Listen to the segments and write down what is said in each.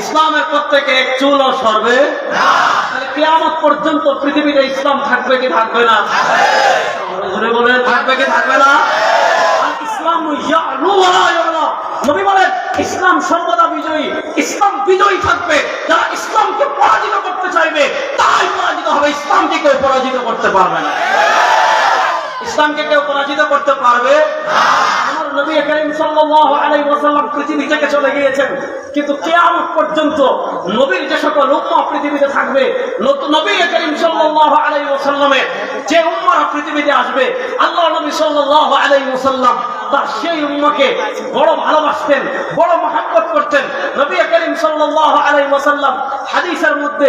ইসলামের প্রত্যেকে এক চুলও সরবে? কিয়ামত পর্যন্ত পৃথিবীতে ইসলাম থাকবে কি থাকবে না? বলেন, থাকবে কি থাকবে না? ইসলাম ইসলাম সর্বদা বিজয়ী, ইসলাম বিজয়ী থাকবে। যারা ইসলামকে পরাজিত করতে চাইবে তাই পরাজিত হবে। ইসলামকে কেউ পরাজিত করতে পারবে না। ইসলামকে কেউ পরাজিত করতে পারবে? আমার নবী আলাইহি পৃথিবী থেকে চলে গিয়েছেন। কিন্তু পর্যন্ত যে পৃথিবীতে থাকবে নবী আলাইহি যে পৃথিবীতে আসবে, আল্লাহ আলাইহি তার সেই উম্মাকে বড় ভালোবাসতেন, বড় করতেন। নবী আলাইহি মধ্যে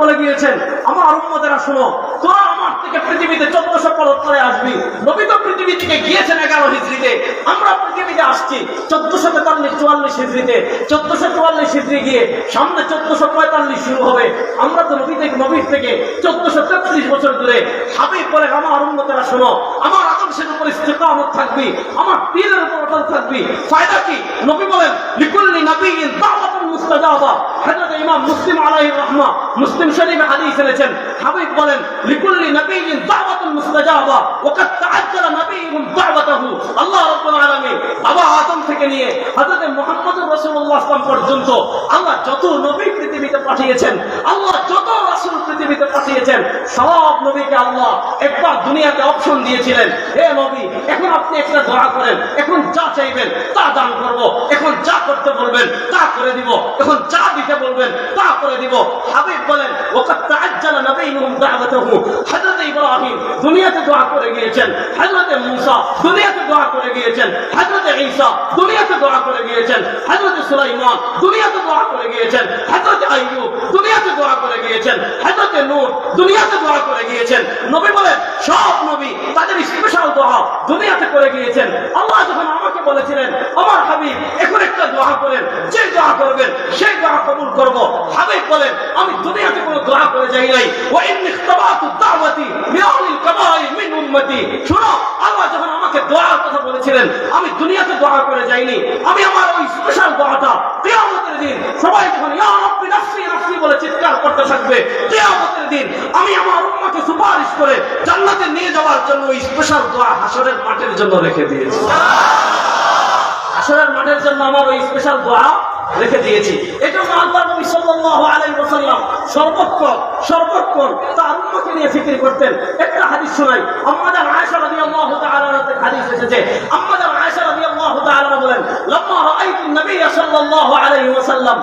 বলে গিয়েছেন, আমার উম্মতেরা শুনো, তোরা থেকে পৃথিবীতে চোদ্দশো পলট করে আসবি। নবী তো পৃথিবী থেকে গিয়েছেন এগারো হিজড়িতে। আমরা পৃথিবীতে আসছি চোদ্দশো তেতাল্লিশ চুয়াল্লিশ হিজড়িতে। চোদ্দশো চুয়াল্লিশ হিজড়ি গিয়ে সামনে চোদ্দশো পঁয়তাল্লিশ শুরু হবে। আমরা তো নবী থেকে নবীর থেকে চোদ্দশো তেত্রিশ বছর দূরে। হাবিব বলে, আমার উন্নতেরা শোনো, আমার আদর্শের উপর ইস্তেকামত থাকবি, আমার পীরের উপর অটল থাকবি। ফায়দা কি? নবী বলেন, লিকুল্লি নবীন দাওয়াতুল মুস্তাজাবা। হযরত ইমাম মুসলিম আলাইহির রাহমা মুসলিম শরীফে হাদিস এনেছেন। হাবিব বলেন, লিকুল্লি নবীন দাওয়াতুল মুস্তাজাবা, ওয়াকাদ তাআজ্জালা নবীহুম দাওয়াতাহু। আল্লাহ রাব্বুল আলামিন বাবা আদম থেকে নিয়ে হযরত মুহাম্মদুর রাসূলুল্লাহ সাল্লাল্লাহু পর্যন্ত আল্লাহ যত নবী পৃথিবীতে পাঠিয়েছেন, আল্লাহ যত রাসূল পৃথিবীতে পাঠিয়েছেন, সব নবীকে আল্লাহ একবার দুনিয়াতে অপশন দিয়েছিলেন। হে নবী, এখন আপনি একটা দোয়া করেন, এখন যা চাইবেন তা দান করব, এখন যা করতে বলবেন তা করে দিব, এখন যা দিতে বলবেন তা করে দিব। হাবিব বলেন, ওকাত তাআজ্জালা করে গিয়েছেন। দুনিয়াতে দোয়া করে গিয়েছেন। নবী বলেন, সব নবী তাদের স্পেশাল দোয়া দুনিয়াতে করে গিয়েছেন। আল্লাহ যখন আমাকে বলেছিলেন, আমার হাবিব, এখন একটা দোয়া করেন, যে দোয়া করবেন, সেই দোয়া কবুল করব। হাবিব বলেন, আমি দুনিয়াতে কোনো দোয়া করে যাই নাই। ওয়া ইন্নী ইখতাবাতু দাওয়াতি মিনাল কাবাই মিন উম্মতি। শুনো, আল্লাহ যখন আমাকে দোয়ার কথা বলেছিলেন, আমি দুনিয়াতে দোয়া করে যাইনি। আমি আমার ওই স্পেশাল দোয়াটা কিয়ামতের দিন সবাই যখন, ইয়া রাব্বি নাফসি নাফসি বলে চিৎকার করতে থাকবে, কিয়ামতের দিন আমি আমার উম্মকে সুপারিশ করে জান্নাতে নিয়ে যাওয়ার জন্য ওই স্পেশাল দোয়া হাসরের মাঠের জন্য রেখে দিয়েছি। হাসরের মাঠের জন্য আমার ওই স্পেশাল দোয়া রেখে দিয়েছি। এটা আল্লাহ নবী সাল্লাল্লাহু আলাইহি ওয়াসাল্লাম সর্বক্ষণ সর্বক্ষণ তার উম্মতকে নিয়ে ফিকির করতেন। একটা হাদিস শোনাই। আমাদের আয়সা রবি আল্লাহ হাদিস এসেছে। আম্মাজান আয়েশা রাদিয়াল্লাহু তাআলা বলেন, লম্মা নবী সাল্লাল্লাহু আলাইহি ওয়াসাল্লাম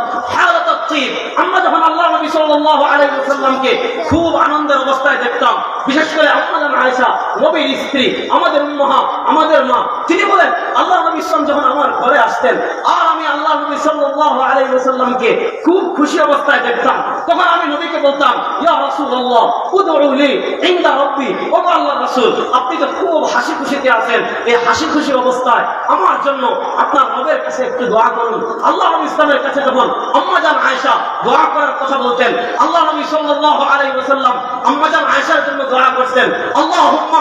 আমরা যখন আল্লাহ নবী সাল্লাল্লাহু আলাইহি ওয়াসাল্লামকে খুব আনন্দের অবস্থায় দেখতাম বিশেষ করে আম্মাজান আয়েশা নবীর স্ত্রী, আমাদের উম্মাহা আমাদের মা, তিনি বলেন, আল্লাহ নবী ইসলাম যখন আমার ঘরে আসতেন, আর আমি আল্লাহ নবী সাল্লাল্লাহু আলাইহি ওয়াসাল্লামকে খুব খুশি অবস্থায় দেখতাম। তখন আমি নবীকে বলতাম, ইয়া রাসূলুল্লাহ, উদউ লি ইনদা রাব্বি, ও আল্লাহ রাসূল, আপনি তো খুব হাসি খুশিতে আছেন, এই হাসি খুশি অবস্থায় আমার জন্য আপনার রবের কাছে একটু দোয়া করুন। আল্লাহ নবী ইসলামের কাছে যখন আম্মাজান আয়েশা দোয়া করার কথা বলতেন, আল্লাহ নবী সাল্লাল্লাহু আলাইহি ওয়াসাল্লাম আম্মাজান আয়েশার জন্য দোয়া করতেন, আল্লাহুম্মা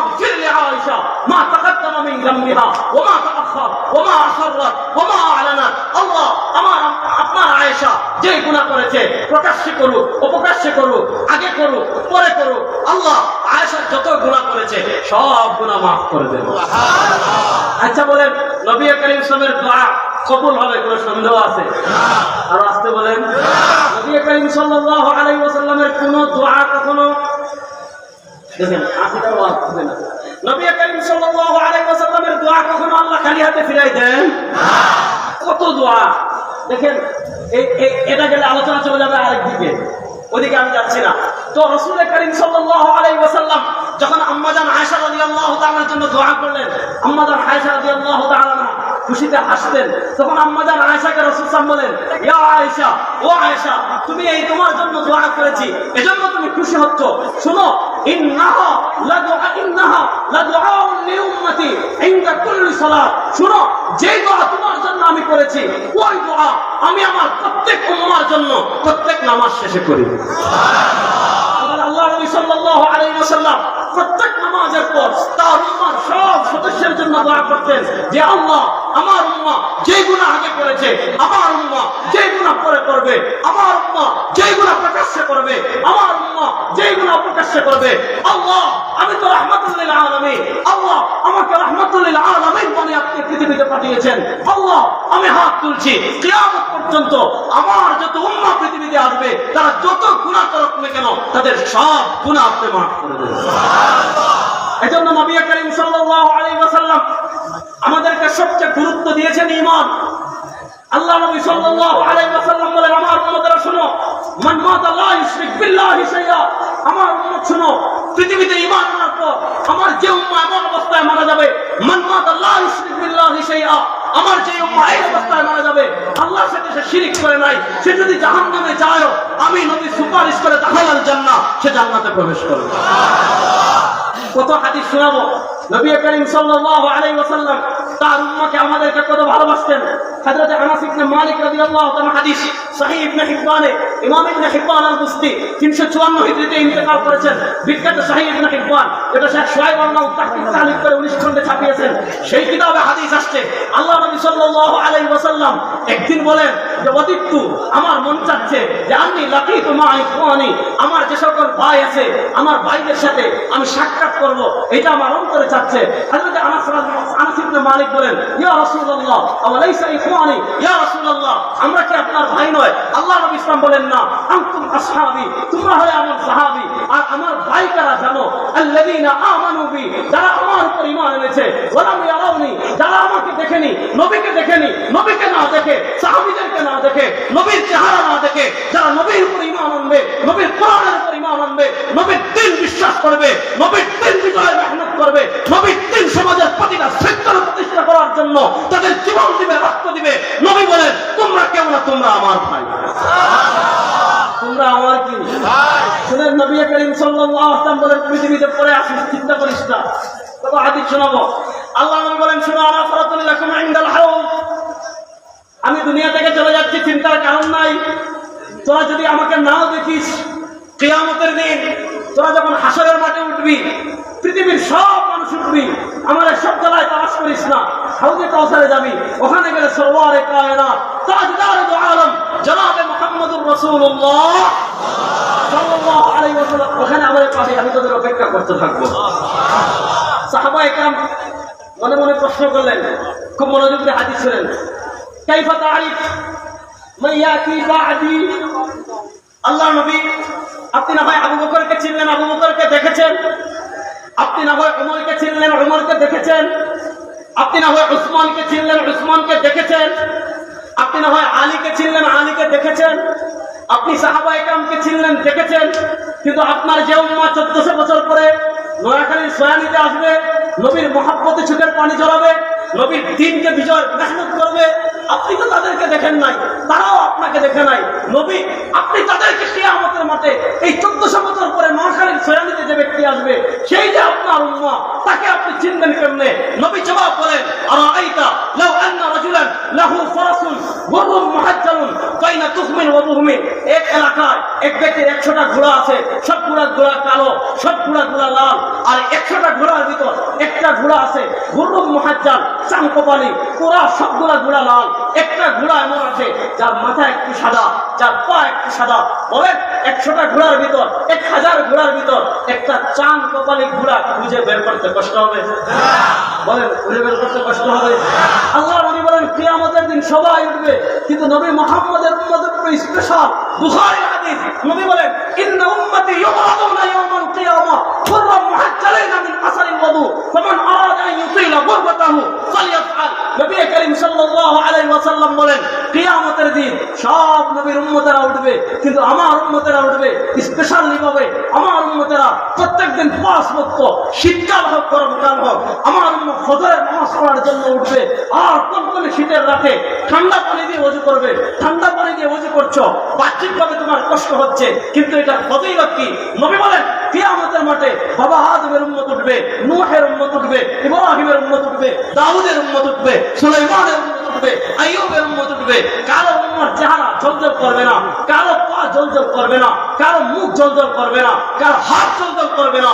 তাকাদ্দামা মিন যামবিহা ওয়া মা তাআখার ওয়া মা আসাররাত ওয়া মা আলানাত আল্লাহ আমার আপনার আয়েশা যে গুনাহ করেছে, প্রকাশ্যে করুক, অপ্রকাশ্যে করুক, আগে করুক, পরে করুক, আল্লাহ আয়েশা যত গুনাহ করেছে, সব গুনাহ মাফ করে দেন আচ্ছা বলেন, নবী করিম ইসলামের দোয়া কবুল হবে, কোনো সন্দেহ আছে? আর আসতে বলেন। নবী করিম সাল্লাল্লাহু আলাইহি ওয়াসাল্লামের কোনো দোয়া কখনো কত দেখেন এটা গেলে আলোচনা ওদিকে আমি যাচ্ছি না। তো রসুল করিম যখন আম্মাজান আয়েশা জন্য করলেন আয়েশা খুশিতে হাসতেন। তখন আম্মাজান আয়েশাকে রাসূল সাল্লাল্লাহু বলেন, ইয়া ও আয়েশা, তুমি এই তোমার জন্য দোয়া করেছি। এজন্য তুমি খুশি হচ্ছ। শুনো ইন্নাহা লাদুআ ইন্নাহা লাদুআউন লিউম্মতি ইনদা কুল্লি শুনো যে দোয়া তোমার জন্য আমি করেছি, ওই দোয়া আমি আমার প্রত্যেক উম্মার জন্য প্রত্যেক নামাজ শেষে করি। আবার আল্লাহ নবী সাল্লাল্লাহু আলাইহি ওয়াসাল্লাম প্রত্যেক নামাজের পর তার উম্মার সব সদস্যের জন্য দোয়া করতেন যে, আল্লাহ আমার উম্মা যে গুণা আগে করেছে আমার উম্মা যে গুণা পরে করবে আমার উম্মা যে গুণা প্রকাশ্যে করবে আমার উম্মা যে গুণা প্রকাশ্যে করবে। আল্লাহ আমি তো রহমতুল্লিল আলমী আল্লাহ আমাকে রহমতুল্লিল আলমী বলে আপনি পৃথিবীতে পাঠিয়েছেন। আল্লাহ আমি হাত তুলছি। কিয়ামত পর্যন্ত আমার যত উম্মা পৃথিবীতে আসবে তারা যত গুণা করুক না কেন তাদের সব গুণা আপনি মাফ করে দেবেন এজন্য নবী করিম সাল্লাল্লাহু আলাইহি ওয়াসাল্লাম আমাদেরকে সবচেয়ে গুরুত্ব দিয়েছেন ইমান আল্লাহ নবী সাল্লাল্লাহু আলাইহি ওয়াসাল্লাম বলেন, আমার উম্মতরা শুনো, মান মাতা লা ইউশরিক বিল্লাহি শাইআ। আমার উম্মত শুনো, পৃথিবীতে ঈমান আনার পর আমার যে উম্মা এমন অবস্থায় মারা যাবে, মান মাতা লা ইউশরিক বিল্লাহি শাইআ। আমার যে উম্মা এই অবস্থায় মারা যাবে, আল্লাহর সাথে সে শিরিক করে নাই, সে যদি জাহান্নামে যায়, আমি নবী সুপারিশ করে দাখালাল জান্নাহ, সে জান্নাতে প্রবেশ করবে। কত হাদিস শোনাবো নবী করিম সাল্লাল্লাহু আলাইহি ওয়াসাল্লাম তার উম্মতকে আমাদেরকে কত ভালোবাসতেন হযরত আনাস ইবনে মালিক রাদিয়াল্লাহু তাআলা হাদিস, সহিহ ইবনে হিব্বানে, ইমাম ইবনে হিব্বান আল-বুস্তি 354 হিজরিতে ইন্তেকাল করেছেন। বিখ্যাত শেখ শুআইব আল্লাহ তাহকিক করে 19 খণ্ডে ছাপিয়েছেন। সেই কিতাবে হাদিস আসছে আল্লাহ নবী সাল্লাল্লাহু আলাইহি ওয়াসাল্লাম একদিন বলেন যে অতিত্তু আমার মন চাচ্ছে যে আমি লাকিতু মা ইখওয়ানি, আমার যে সকল ভাই আছে, আমার ভাইদের সাথে আমি সাক্ষাৎ করব, এটা আমার অন্তরে চাচ্ছে। হযরত আনাস রাদিয়াল্লাহু ইবনে মালিক বলেন, ইয়া রাসূলুল্লাহ, আওয়ালাইসা ইখওয়ানি? ইয়া রাসূলুল্লাহ, আমরা কি আপনার ভাই নয়? আল্লাহ নবী ইসলাম বলেন, না, আনতুম আসহাবি, তোমরা হলে আমার সাহাবী, আর আমার ভাই কারা জানো? আল্লাযীনা আমানু বি, যারা আমার উপর ঈমান এনেছে, ওয়ালাম ইয়ারাউনি, যারা আমাকে দেখেনি, নবীকে দেখেনি, নবীকে না দেখে, সাহাবীদেরকে না দেখে, নবীর চেহারা না দেখে, যারা নবীর উপর ঈমান আনবে, নবীর কোরআনের উপর ঈমান আনবে, নবীর দিন বিশ্বাস করবে, নবীর দিন বিজয়ে মেহনত করবে, নবীর জন্য তাদের জীবন দিবে, রক্ত দিবে। নবী বলেন, তোমরা কেমন তোমরা আমার ভাই। আমি দুনিয়া থেকে চলে যাচ্ছি, চিন্তার কারণ নাই। তোরা যদি আমাকে নাও দেখিস, কিয়ামতের দিন তোরা যখন হাসরের মাঠে উঠবি, পৃথিবীর সব উঠবি আমার সব জায়গায় তালাশ করিস না। হাউজে কাউসারে যাবি। ওখানে গেলে সরওয়ারে কায়না তাজদার দু আলম। জনাবে মুহাম্মদুর রাসূলুল্লাহ। সাল্লাল্লাহু আলাইহি ওয়াসাল্লাম। ওখানে আমাদের পাশে। আমি তোদের অপেক্ষা করতে থাকব। সাহাবা একরাম মনে মনে প্রশ্ন করলেন। খুব মনোযোগ দিয়ে হাদিস শুনেন। কাইফা তারিফ? মান ইয়াতি বাদি? আল্লাহ নবী। আপনি না হয় আবু বকরকে চিনলেন, আবু বকরকে দেখেছেন? আপনি না হয় উমরকে চিনলেন, উমরকে দেখেছেন? আপনি না হয় উসমানকে চিনলেন, উসমানকে দেখেছেন? আপনি না হয় আলীকে চিনলেন, আলীকে দেখেছেন? আপনি সাহাবা একরামকে চিনলেন, দেখেছেন? কিন্তু আপনার যে উম্মা চোদ্দশো বছর পরে নোয়াখালীর সয়ানিতে আসবে, নবীর মহাব্বতে চোখের পানি জ্বলাবে, নবীর দিনকে বিজয় মেহনত করবে, আপনি তো তাদেরকে দেখেন নাই, তারাও আপনাকে দেখে নাই। নবী আপনি তাদেরকে কিয়ামতের মাঠে এই চোদ্দশো বছর পরে নোয়াখালীর সয়ানিতে যে ব্যক্তি আসবে সেই যে আপনার উম্মা তাকে আপনি চিনবেন কেমনে নবী জবাব বলেন আর আইতা এক ব্যক্তির একশোটা ঘোড়া আছে, সব ঘোড়া ঘোড়া কালো, সব ঘোড়া ঘোড়া লাল, আর একশোটা ঘোড়ার ভিতর একটা ঘোড়া আছে গুরুম মহাজ্জাল, চাঙ্কপালি পুরা সবগুলা ঘোড়া লাল। একটা ঘোড়া এমন আছে, যার মাথা একটু সাদা, যার পা একটু সাদা। বলেন, একশোটা ঘোড়ার ভিতর, এক হাজার ঘোড়ার ভিতর একটা চান কপালি ঘোড়া খুঁজে বের করতে কষ্ট হবে? বলেন, খুঁজে বের করতে কষ্ট হবে? আল্লাহ বলেন কিয়ামতের উঠবে কিন্তু নবী মোহাম্মদের উম্মতের উপর স্পেশাল বুখারী হাদিস নবী বলেন, ইন্না উম্মতি ইউরাদুনা ইয়াওমাল কিয়ামা কুররাম মুহাজ্জালিনা মিন আসারিল ওয়াদু ফামান আরাদা আন ইউতিলা গুরবাতাহু ফালইয়াফআল নবী করিম সাল্লাল্লাহু আলাইহি ওয়াসাল্লাম বলেন, কিয়ামতের দিন সব নবীর উম্মতেরা উঠবে, কিন্তু আমার উম্মতেরা উঠবে স্পেশালি ভাবে আমার উম্মতেরা প্রত্যেকদিন পাঁচ বক্ত শীতকাল হোক, গরমকাল হোক, আমার উম্মত ফজরের নামাজ পড়ার জন্য উঠবে আর কনকনে শীতের রাতে ঠান্ডা পানি দিয়ে ওযু করবে। ঠান্ডা পানি দিয়ে ওযু করছ, বাহ্যিকভাবে তোমার কষ্ট হচ্ছে। কিন্তু এটা ফজিলত কি? নবী বলেন, কিয়ামতের মাঠে বাবা আদমের উম্মত উঠবে, নূহের উম্মত উঠবে, ইব্রাহিমের উম্মত উঠবে, দাউদের উম্মত উঠবে, সুলাইমানের উম্মত উঠবে, আইয়ুবের উঠবে কারও উম্মত চেহারা ঝলঝল করবে না, কারও পা জলজল করবে না, কারও মুখ জলজল করবে না, কারও হাত জলজল করবে না।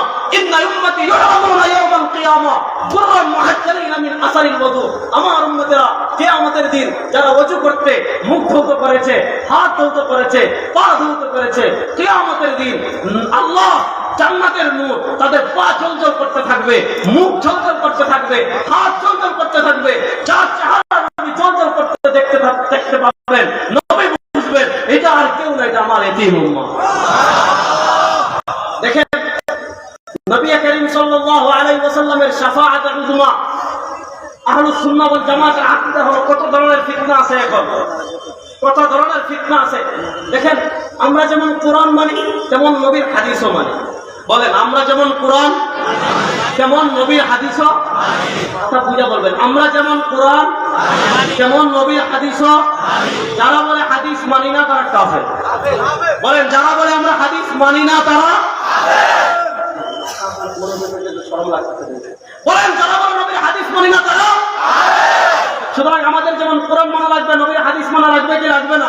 মুখ করেছে দিন আল্লাহ পা চলচল করতে থাকবে, মুখ চলচল করতে থাকবে, হাত চলচল করতে থাকবে আপনি চলচল করতে দেখতে পা- দেখতে পাবেন নবী বুঝবেন এটা আর এটা আমার এতিম উম্মাহ দেখেন কত ধরনের কত ধরনের আমরা যেমন কোরআন মানি, তেমন নবীর হাদিসও মানি। বলেন, আমরা যেমন কোরআন তেমন নবীর হাদিসও কথা বুঝা বলবেন। আমরা যেমন কোরআন তেমন নবীর হাদিসও যারা বলে হাদিস মানি না, তারা কাফের। বলেন, যারা বলে আমরা হাদিস মানি না, তারা বলেন, যারা বলে নবীর হাদিস মানি না, তারা সুতরাং আমাদের যেমন কোরআন মানা লাগবে নবীর হাদিস মানা লাগবে কি লাগবে না?